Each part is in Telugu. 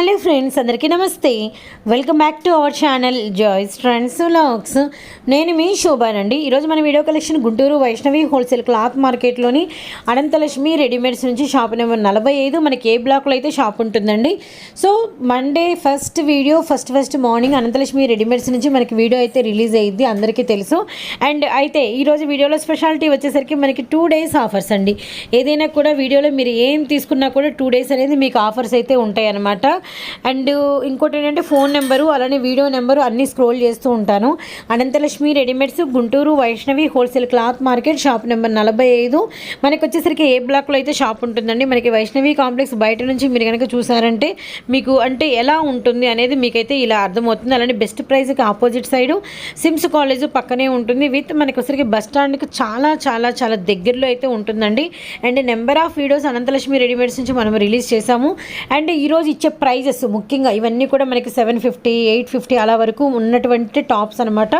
హలో ఫ్రెండ్స్ అందరికీ నమస్తే. Welcome back to our channel Joy's friends vlogs. నేను మీ శోభానండి ఈరోజు మన video collection Guntur Vaishnavi wholesale cloth మార్కెట్లోని Ananthalakshmi readymades నుంచి షాప్ నెంబర్ నలభై ఐదు మనకి ఏ బ్లాక్లో అయితే షాప్ ఉంటుందండి. So Monday first video first first morning Ananthalakshmi readymades నుంచి మనకి వీడియో అయితే రిలీజ్ అయ్యింది అందరికీ తెలుసు. అండ్ అయితే ఈరోజు వీడియోలో స్పెషాలిటీ వచ్చేసరికి మనకి టూ డేస్ ఆఫర్స్ అండి. ఏదైనా కూడా వీడియోలో మీరు ఏం తీసుకున్నా కూడా టూ డేస్ అనేది మీకు ఆఫర్స్ అయితే ఉంటాయి అన్నమాట అండ్ ఇంకోటి ఏంటంటే ఫోన్ నెంబరు అలానే వీడియో నెంబరు అన్నీ స్క్రోల్ చేస్తూ ఉంటాను. Ananthalakshmi readymades Guntur Vaishnavi wholesale cloth market shop number నలభై ఐదు. మనకి వచ్చేసరికి ఏ బ్లాక్లో అయితే షాప్ ఉంటుందండి మనకి వైష్ణవి కాంప్లెక్స్ బయట నుంచి మీరు కనుక చూసారంటే మీకు అంటే ఎలా ఉంటుంది అనేది మీకైతే ఇలా అర్థమవుతుంది. అలానే బెస్ట్ ప్రైస్కి ఆపోజిట్ సైడు సిమ్స్ కాలేజ్ పక్కనే ఉంటుంది. విత్ మనకి వచ్చరికి బస్ స్టాండ్కి చాలా చాలా చాలా దగ్గరలో అయితే ఉంటుందండి. And number of videos Ananthalakshmi readymades నుంచి మనం రిలీజ్ చేశాము. అండ్ ఈరోజు ఇచ్చే ప్రైస్ ప్రైజెస్ ముఖ్యంగా ఇవన్నీ కూడా మనకి సెవెన్ ఫిఫ్టీ ఎయిట్ ఫిఫ్టీ అలా వరకు ఉన్నటువంటి టాప్స్ అనమాట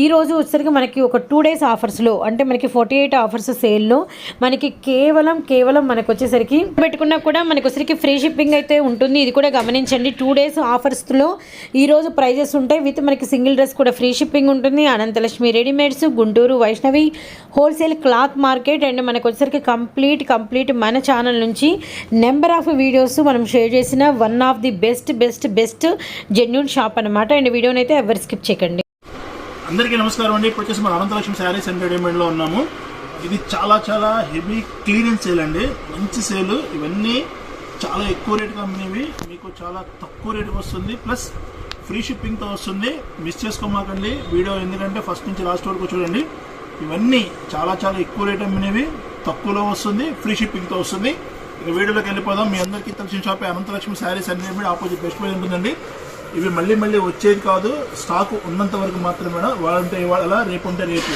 ఈ రోజు వచ్చేసరికి మనకి ఒక టూ డేస్ ఆఫర్స్లో అంటే మనకి ఫార్టీ ఎయిట్ ఆఫర్స్ సేల్లో మనకి కేవలం కేవలం మనకు వచ్చేసరికి పెట్టుకున్నా కూడా మనకు వచ్చేసరికి ఫ్రీ షిప్పింగ్ అయితే ఉంటుంది. ఇది కూడా గమనించండి. టూ డేస్ ఆఫర్స్లో ఈ రోజు ప్రైజెస్ ఉంటాయి. విత్ మనకి సింగిల్ డ్రెస్ కూడా ఫ్రీ షిప్పింగ్ ఉంటుంది. Ananthalakshmi readymades Guntur Vaishnavi wholesale cloth market and మనకు వచ్చేసరికి కంప్లీట్ కంప్లీట్ మన ఛానల్ నుంచి నెంబర్ ఆఫ్ వీడియోస్ మనం షేర్ చేసిన one of the best best best genuine shop అనమాట అండ్ వీడియోని అయితే ఎవరు స్కిప్ చేయకండి. అందరికీ నమస్కారం అండి. ఇప్పుడు వచ్చేసి మన అనంతలక్ష్మి శారీస్ ఎంటర్టైన్మెంట్లో ఉన్నాము. ఇది చాలా చాలా హెవీ క్లియరెన్స్ సేల్ అండి. మంచి సేల్ ఇవన్నీ చాలా ఎక్కువ రేటుగా అమ్మినవి. మీకు చాలా తక్కువ రేటుకి వస్తుంది. ప్లస్ ఫ్రీ షిప్పింగ్తో వస్తుంది. మిస్ చేసుకోమాకండి. వీడియో ఎందుకంటే ఫస్ట్ నుంచి లాస్ట్ వరకు చూడండి. ఇవన్నీ చాలా చాలా ఎక్కువ రేట్ అమ్మినవి. తక్కువలో వస్తుంది. ఫ్రీ షిప్పింగ్తో వస్తుంది. ఇక వీడియోలోకి వెళ్ళిపోదాం. మీ అందరికీ తెలిసిన షాపే Ananthalakshmi sarees and readymade opposite Best Buy ఉంటుందండి. ఇవి మళ్ళీ మళ్ళీ వచ్చేది కాదు. స్టాక్ ఉన్నంత వరకు మాత్రమే మేడం. వాళ్ళంటే ఇవాళ రేపు ఉంటే రేపు.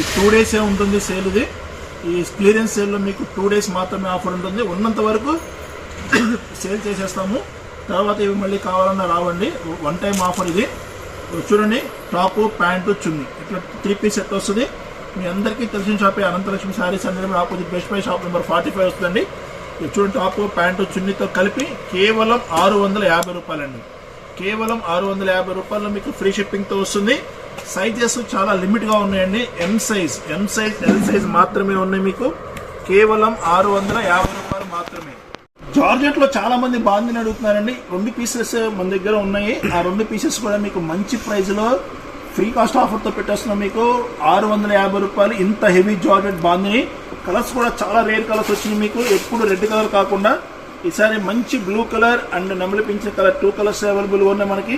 ఈ టూ డేసే ఉంటుంది సేల్ ఇది. ఈ క్లియరెన్స్ సేల్లో మీకు టూ డేస్ మాత్రమే ఆఫర్ ఉంటుంది. ఉన్నంత వరకు సేల్ చేసేస్తాము. తర్వాత ఇవి మళ్ళీ కావాలన్నా రావండి. వన్ టైం ఆఫర్ ఇది. చూడండి. టాపు ప్యాంటు చున్నీ. ఇట్లా త్రీ పీస్ సెట్ వస్తుంది. మీ అందరికీ తెలిసిన షాపే అనంతలక్ష్మి శారీస్ అనేది opposite Best Buy shop number forty five వస్తుందండి. ఇది చూడండి ప్యాంటు చున్నీతో కలిపి కేవలం ఆరు వందల యాభై రూపాయలండి. కేవలం ఆరు వందల యాభై రూపాయలు మీకు ఫ్రీ షిప్పింగ్తో వస్తుంది. సైజెస్ చాలా లిమిట్గా ఉన్నాయండి. M size M size L size మాత్రమే ఉన్నాయి మీకు. కేవలం ఆరు వందల యాభై రూపాయలు మాత్రమే. జార్జెట్లో చాలామంది చాలా మంది అడుగుతున్నారండి రెండు పీసెస్ మన దగ్గర ఉన్నాయి. ఆ రెండు పీసెస్ కూడా మీకు మంచి ప్రైస్లో ఫ్రీ కాస్ట్ ఆఫర్తో పెట్టేస్తున్నాం మీకు. ఆరు వందల యాభై రూపాయలు ఇంత హెవీ జార్జెట్ బాందిని కలర్స్ కూడా చాలా రేర్ కలర్స్ వచ్చినాయి మీకు. ఎప్పుడు రెడ్ కలర్ కాకుండా ఈసారి మంచి బ్లూ కలర్ అండ్ నెమలి పింఛన్ కలర్ టూ కలర్స్ అవైలబుల్ ఉన్నాయి మనకి.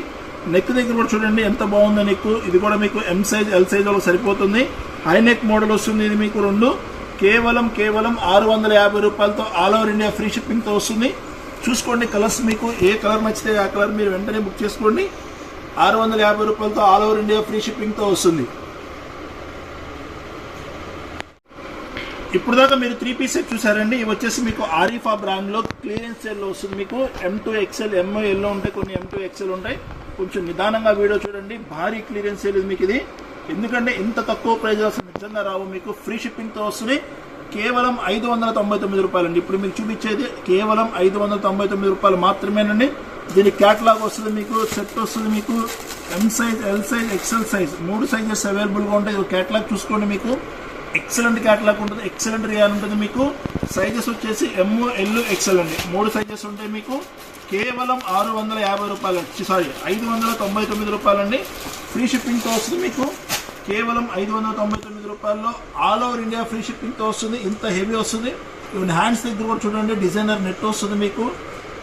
నెక్ దగ్గర కూడా చూడండి ఎంత బాగుందో నెక్ ఇది కూడా మీకు ఎం సైజ్ ఎల్ సైజ్లో సరిపోతుంది. హై నెక్ మోడల్ వస్తుంది ఇది మీకు రెండు. కేవలం కేవలం ఆరు వందల యాభై రూపాయలతో ఆల్ ఓవర్ ఇండియా ఫ్రీ షిప్పింగ్తో వస్తుంది. చూసుకోండి కలర్స్ మీకు. ఏ కలర్ నచ్చితే ఆ కలర్ మీరు వెంటనే బుక్ చేసుకోండి. ఆరు వందల యాభై రూపాయలతో ఆల్ ఓవర్ ఇండియా ఫ్రీ షిప్పింగ్తో వస్తుంది. ఇప్పుడు దాకా మీరు త్రీ పీస్ సెట్ చూసారండి. ఇవి వచ్చేసి మీకు ఆరిఫా బ్రాండ్లో క్లియరెన్స్ సేల్లో వస్తుంది. మీకు ఎం టూ ఎక్స్ఎల్ ఎంఐఎల్లో ఉంటాయి. కొన్ని ఎం టూ ఎక్స్ఎల్ ఉంటాయి. కొంచెం నిదానంగా వీడియో చూడండి. భారీ క్లియరెన్స్ సేల్ ఇది మీకు ఇది. ఎందుకంటే ఇంత తక్కువ ప్రైస్ వస్తుంది నిజంగా రావు. మీకు ఫ్రీ షిప్పింగ్తో వస్తుంది. కేవలం ఐదు వందల తొంభై తొమ్మిది రూపాయలండి. ఇప్పుడు మీకు చూపించేది కేవలం ఐదు వందల తొంభై తొమ్మిది రూపాయలు మాత్రమేనండి. దీని క్యాటలాగ్ వస్తుంది మీకు సెట్ వస్తుంది మీకు M size L size XL size మూడు సైజెస్ అవైలబుల్గా ఉంటాయి. క్యాటలాగ్ చూసుకోండి మీకు. ఎక్సలెంట్ క్యాటలాగ్ ఉంటుంది. ఎక్సలెంట్ రియాన్ ఉంటుంది మీకు. సైజెస్ వచ్చేసి ఎమ్ ఎల్ ఎక్సెల్ అండి. మూడు సైజెస్ ఉంటాయి మీకు. కేవలం ఆరు వందల యాభై రూపాయలు. సారీ ఐదు వందల తొంభై తొమ్మిది రూపాయలండి. ఫ్రీ షిప్పింగ్తో వస్తుంది మీకు. కేవలం ఐదు వందల తొంభై తొమ్మిది రూపాయల్లో ఆల్ ఓవర్ ఇండియా ఫ్రీ షిప్పింగ్తో వస్తుంది. ఇంత హెవీ వస్తుంది. ఈవెన్ హ్యాండ్స్ దగ్గర కూడా చూడండి. డిజైనర్ నెట్ వస్తుంది మీకు.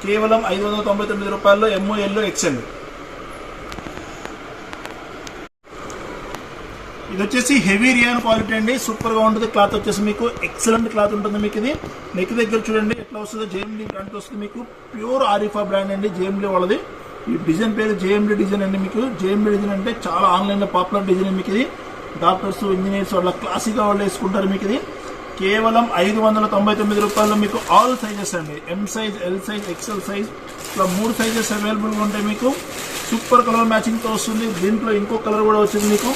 కేవలం ఐదు వందల తొంభై తొమ్మిది రూపాయల్లో ఎంఓఎల్లో ఎక్స్ఎల్ ఇది వచ్చేసి హెవీ రియాన్ క్వాలిటీ అండి. సూపర్గా ఉంటుంది. క్లాత్ వచ్చేసి మీకు ఎక్సలెంట్ క్లాత్ ఉంటుంది మీకు ఇది. నెక్ దగ్గర చూడండి ఎట్లా వస్తుందో జేఎండి బ్రాండ్ వస్తుంది మీకు. ప్యూర్ ఆరిఫా బ్రాండ్ అండి జేఎండి వాళ్ళది. ఈ డిజైన్ పేరు జేఎండి డిజైన్ అండి మీకు. జేఎండి డిజైన్ అంటే చాలా ఆన్లైన్లో పాపులర్ డిజైన్ మీకు ఇది. డాక్టర్స్ ఇంజనీర్స్ వాళ్ళ క్లాసిక్గా వాళ్ళు వేసుకుంటారు మీకు ఇది. కేవలం ఐదు వందల తొంభై తొమ్మిది రూపాయలు మీకు ఆల్ సైజెస్ అండి. M size L size XL size ఇట్లా మూడు సైజెస్ అవైలబుల్గా ఉంటాయి మీకు సూపర్ కలర్ మ్యాచింగ్తో వస్తుంది. దీంట్లో ఇంకో కలర్ కూడా వచ్చింది మీకు.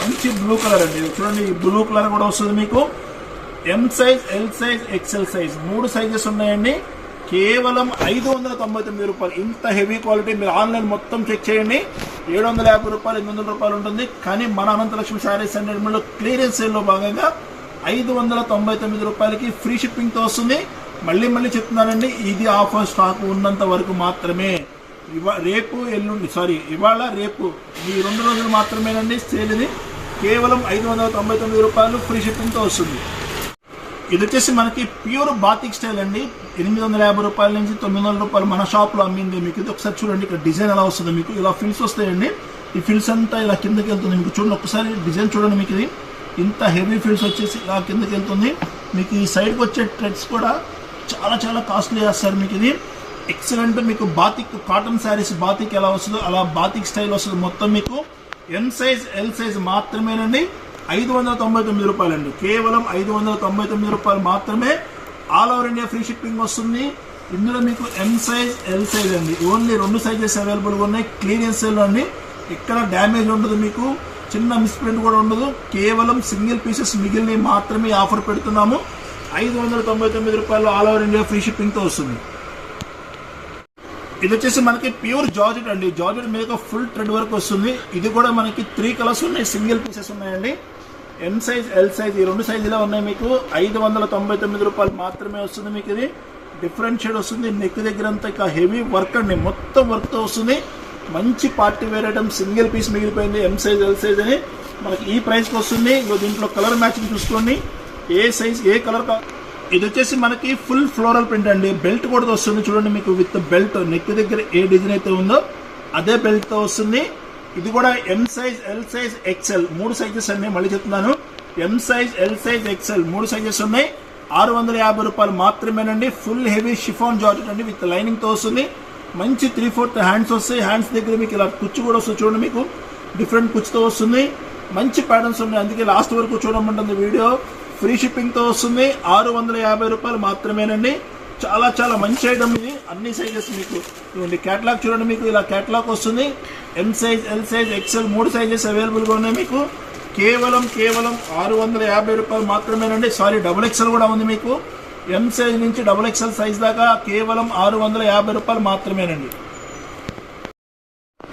మంచి బ్లూ కలర్ అండి. చూడండి ఈ బ్లూ కలర్ కూడా వస్తుంది మీకు. M size L size XL size మూడు సైజెస్ ఉన్నాయండి. కేవలం ఐదు వందల తొంభై తొమ్మిది రూపాయలు. ఇంత హెవీ క్వాలిటీ మీరు ఆన్లైన్ మొత్తం చెక్ చేయండి. ఏడు వందల యాభై రూపాయలు ఎనిమిది వందల రూపాయలు ఉంటుంది. కానీ మన అనంతలక్ష్మి శారీస్ అండ్ క్లియరెన్స్ సేల్లో భాగంగా ఐదు వందల తొంభై తొమ్మిది రూపాయలకి ఫ్రీ షిప్పింగ్తో వస్తుంది. మళ్ళీ మళ్ళీ చెప్తున్నానండి ఇది ఆఫర్ స్టాక్ ఉన్నంత వరకు మాత్రమే. ఇవా రేపు ఎల్లుండి సారీ ఇవాళ రేపు ఈ రెండు రోజులు మాత్రమేనండి సేల్ ఇది కేవలం ఐదు వందల తొంభై తొమ్మిది రూపాయలు ఫ్రీ షిప్పింగ్తో వస్తుంది. ఇది వచ్చేసి మనకి ప్యూర్ బాతిక్ స్టైల్ అండి. ఎనిమిది వందల యాభై రూపాయల నుంచి తొమ్మిది వందల రూపాయలు మన షాప్లో అమ్మింది మీకు. ఇది ఒకసారి చూడండి ఇక్కడ డిజైన్ ఎలా వస్తుంది మీకు. ఇలా ఫిల్స్ వస్తాయండి. ఈ ఫిల్స్ అంతా ఇలా కిందకి వెళ్తుంది. మీకు చూడండి ఒకసారి డిజైన్ చూడండి మీకు ఇది. ఇంత హెవీ ఫీల్డ్స్ వచ్చేసి ఇలా కిందకి వెళ్తుంది. మీకు ఈ సైడ్కి వచ్చే ట్రెడ్స్ కూడా చాలా చాలా కాస్ట్లీ వేస్తారు మీకు ఇది. ఎక్సలెంట్ మీకు బాతిక్ కాటన్ శారీస్ బాతిక్ ఎలా వస్తుందో అలా బాతిక్ స్టైల్ వస్తుంది మొత్తం మీకు. ఎం సైజ్ ఎల్ సైజ్ మాత్రమేనండి. ఐదు వందల తొంభై తొమ్మిది రూపాయలండి. కేవలం ఐదు వందల తొంభై తొమ్మిది రూపాయలు మాత్రమే. All over India free shipping వస్తుంది. ఇందులో మీకు ఎం సైజ్ ఎల్ సైజ్ అండి. ఓన్లీ రెండు సైజెస్ అవైలబుల్గా ఉన్నాయి. క్లీనియర్ సేల్ అండి. ఎక్కడ డ్యామేజ్ ఉండదు మీకు. చిన్న మిస్ప్రింట్ కూడా ఉండదు. కేవలం సింగిల్ పీసెస్ మిగిలినవి మాత్రమే ఆఫర్ పెడుతున్నాము. ఐదు వందల తొంభై తొమ్మిది రూపాయలు ఆల్ ఓవర్ ఇండియా ఫ్రీ షిప్పింగ్తో వస్తుంది. ఇది వచ్చేసి మనకి ప్యూర్ జార్జెట్ అండి. జార్జెట్ మీద ఫుల్ థ్రెడ్ వర్క్ వస్తుంది. ఇది కూడా మనకి త్రీ కలర్స్ ఉన్నాయి. సింగిల్ పీసెస్ ఉన్నాయండి. ఎం సైజ్ ఎల్ సైజ్ ఈ రెండు సైజులో ఉన్నాయి మీకు. ఐదు వందల తొంభై తొమ్మిది రూపాయలు మాత్రమే వస్తుంది మీకు ఇది. డిఫరెంట్ షేడ్ వస్తుంది. నెక్ దగ్గర అంతా హెవీ వర్క్ అండి. మొత్తం వర్క్తో వస్తుంది. మంచి party wear item single piece మిగిలిపోయింది ఎం సైజ్ ఎల్ సైజ్ అని మనకి ఈ ప్రైస్కి వస్తుంది. ఇంకో దీంట్లో కలర్ మ్యాచింగ్ చూసుకోండి. ఏ సైజ్ ఏ కలర్ ఇది వచ్చేసి మనకి ఫుల్ ఫ్లోరల్ ప్రింట్ అండి. బెల్ట్ కూడా వస్తుంది చూడండి మీకు విత్ బెల్ట్ నెక్ దగ్గర ఏ డిజైన్ అయితే ఉందో అదే బెల్ట్తో వస్తుంది. ఇది కూడా M size L size XL మూడు సైజెస్ అండి మళ్ళీ చెప్తున్నాను. M size L size XL మూడు సైజెస్ ఉన్నాయి. ఆరు వందల యాభై రూపాయలు మాత్రమేనండి. ఫుల్ హెవీ షిఫాన్ జాకెట్ అండి విత్ లైనింగ్తో వస్తుంది. మంచి త్రీ ఫోర్త్ హ్యాండ్స్ వస్తాయి. హ్యాండ్స్ దగ్గర మీకు ఇలా కుచ్చు కూడా వస్తుంది చూడండి మీకు. డిఫరెంట్ కుచ్చుతో వస్తుంది. మంచి ప్యాటర్న్స్ ఉన్నాయి. అందుకే లాస్ట్ వరకు చూడమంటుంది వీడియో. ఫ్రీ షిప్పింగ్తో వస్తుంది. ఆరు వందల యాభై రూపాయలు మాత్రమేనండి. చాలా చాలా మంచి ఐటమ్ ఇది. అన్ని సైజెస్ మీకు. ఇవ్వండి. క్యాటలాగ్ చూడండి మీకు. ఇలా క్యాటలాగ్ వస్తుంది. M size L size XL మూడు సైజెస్ అవైలబుల్గా ఉన్నాయి మీకు. కేవలం కేవలం ఆరు వందల యాభై రూపాయలు మాత్రమేనండి. సారీ డబుల్ ఎక్సెల్ కూడా ఉంది మీకు. ఎం సైజ్ నుంచి డబుల్ ఎక్స్ఎల్ సైజ్ దాకా కేవలం ఆరు వందల యాభై రూపాయలు మాత్రమేనండి.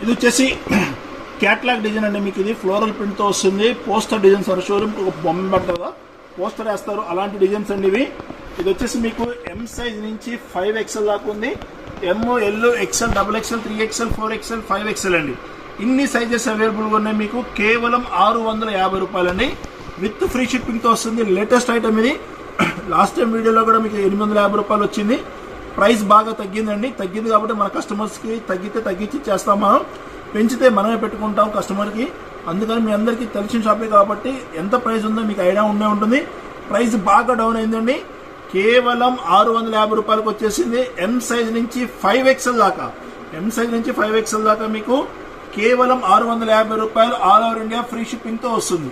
ఇది వచ్చేసి క్యాట్లాగ్ డిజైన్ అండి మీకు ఇది. ఫ్లోరల్ ప్రింట్తో వస్తుంది. పోస్టర్ డిజైన్స్ సార్ షోరూమ్కి ఒక బొమ్మ పడుతుందా పోస్టర్ వేస్తారు. అలాంటి డిజైన్స్ అండి ఇవి. ఇది వచ్చేసి మీకు ఎం సైజ్ నుంచి ఫైవ్ ఎక్స్ఎల్ దాకా ఉంది. M L XL double XL three XL four XL five XL అండి. ఇన్ని సైజెస్ అవైలబుల్గా ఉన్నాయి మీకు. కేవలం ఆరు వందల యాభై రూపాయలండి. విత్ ఫ్రీ షిప్పింగ్తో వస్తుంది. లేటెస్ట్ ఐటమ్ ఇది. లాస్ట్ టైం వీడియోలో కూడా మీకు ఎనిమిది వందల యాభై రూపాయలు వచ్చింది. ప్రైస్ బాగా తగ్గిందండి. తగ్గింది కాబట్టి మన కస్టమర్స్కి తగ్గితే తగ్గించి చేస్తాం మనం. పెంచితే మనమే పెట్టుకుంటాం కస్టమర్కి. అందుకని మీ అందరికీ తెలిసిన షాపే కాబట్టి ఎంత ప్రైస్ ఉందో మీకు ఐడియా ఉండే ఉంటుంది. ప్రైస్ బాగా డౌన్ అయిందండి. కేవలం ఆరు వందల యాభై రూపాయలకు వచ్చేసింది. ఎం సైజ్ నుంచి ఫైవ్ ఎక్స్ఎల్ దాకా. ఎం సైజ్ నుంచి ఫైవ్ ఎక్స్ఎల్ దాకా మీకు కేవలం ఆరు వందల యాభై రూపాయలు ఆల్ ఓవర్ ఇండియా ఫ్రీ షిప్పింగ్తో వస్తుంది.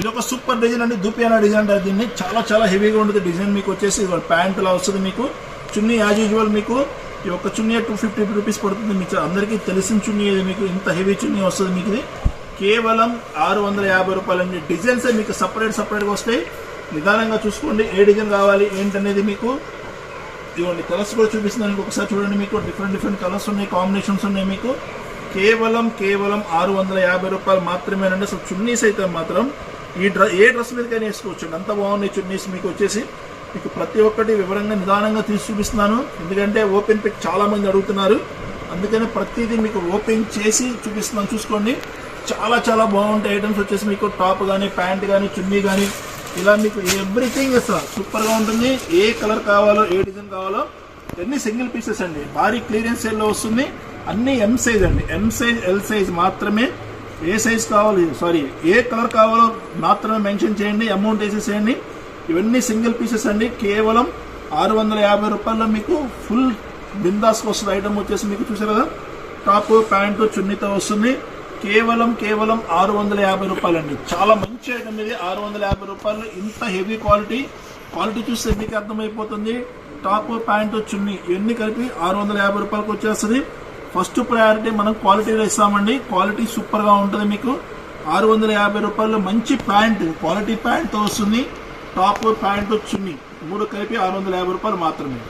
ఇది ఒక సూపర్ డిజైన్ అండి దూపియానా డిజైన్ అంటారు దీన్ని. చాలా చాలా హెవీగా ఉంటుంది డిజైన్ మీకు వచ్చేసి. ప్యాంట్ లా వస్తుంది మీకు. చున్నీ యాజ్ యూజువల్ మీకు. ఈ యొక్క చున్నీ టూ ఫిఫ్టీ రూపీస్ పడుతుంది మీకు. అందరికీ తెలిసిన చున్నీ ఇది మీకు. ఇంత హెవీ చున్నీ వస్తుంది మీకు ఇది. కేవలం ఆరు వందల యాభై రూపాయలు అండి. డిజైన్స్ మీకు సపరేట్ సపరేట్గా వస్తాయి. నిదానంగా చూసుకోండి ఏ డిజైన్ కావాలి ఏంటనేది మీకు. ఇవ్వండి కలర్స్ కూడా చూపిస్తున్నాను. ఒకసారి చూడండి మీకు. డిఫరెంట్ డిఫరెంట్ కలర్స్ ఉన్నాయి కాంబినేషన్స్ ఉన్నాయి మీకు. కేవలం కేవలం ఆరు వందల యాభై రూపాయలు మాత్రమేనండి. అసలు చున్నీస్ అయితే మాత్రం ఈ డ్ర ఏ డ్రెస్ మీదకైనా వేసుకోవచ్చు. అంత బాగున్నాయి చున్నీస్ మీకు వచ్చేసి. మీకు ప్రతి ఒక్కటి వివరంగా నిదానంగా తీసి చూపిస్తున్నాను. ఎందుకంటే ఓపెన్ పిక్ చాలామంది అడుగుతున్నారు. అందుకని ప్రతిదీ మీకు ఓపెన్ చేసి చూపిస్తున్నాను. చూసుకోండి. చాలా చాలా బాగుంటాయి ఐటమ్స్ వచ్చేసి మీకు టాప్ కానీ ప్యాంట్ కానీ చున్నీ కానీ ఇలా మీకు ఎవ్రీథింగ్ అసలు సూపర్గా ఉంటుంది. ఏ కలర్ కావాలో ఏ డిజైన్ కావాలో. అన్ని సింగిల్ పీసెస్ అండి. భారీ క్లియరెన్స్ సేల్లో వస్తుంది. అన్ని ఎం సైజ్ అండి. ఎం సైజ్ ఎల్ సైజ్ మాత్రమే. ఏ సైజ్ కావాలి? సారీ ఏ కలర్ కావాలో మాత్రమే మెన్షన్ చేయండి అమౌంట్ వేసేసేయండి. ఇవన్నీ సింగిల్ పీసెస్ అండి. కేవలం ఆరు వందల యాభై రూపాయల్లో మీకు ఫుల్ బిందాస్కి వస్తుంది ఐటమ్ వచ్చేసి మీకు చూసారు కదా? టాప్ ప్యాంటు చున్నీతో వస్తుంది. కేవలం కేవలం ఆరు వందల యాభై రూపాయలండి. చాలా మంచి ఐటమ్ ఇది. ఆరు వందల యాభై రూపాయలు. ఇంత హెవీ క్వాలిటీ. క్వాలిటీ చూస్తే మీకు అర్థమైపోతుంది. టాప్ ప్యాంటు చున్నీ ఇవన్నీ కలిపి ఆరు వందల యాభై రూపాయలకు వచ్చేస్తుంది. ఫస్ట్ ప్రయారిటీ మనం క్వాలిటీలో ఇస్తామండి. క్వాలిటీ సూపర్గా ఉంటుంది మీకు. ఆరు వందల యాభై రూపాయలు మంచి ప్యాంట్ క్వాలిటీ ప్యాంట్తో వస్తుంది. టాప్ ప్యాంటు చున్నీ మూడు కలిపి ఆరు వందల యాభై రూపాయలు మాత్రమే.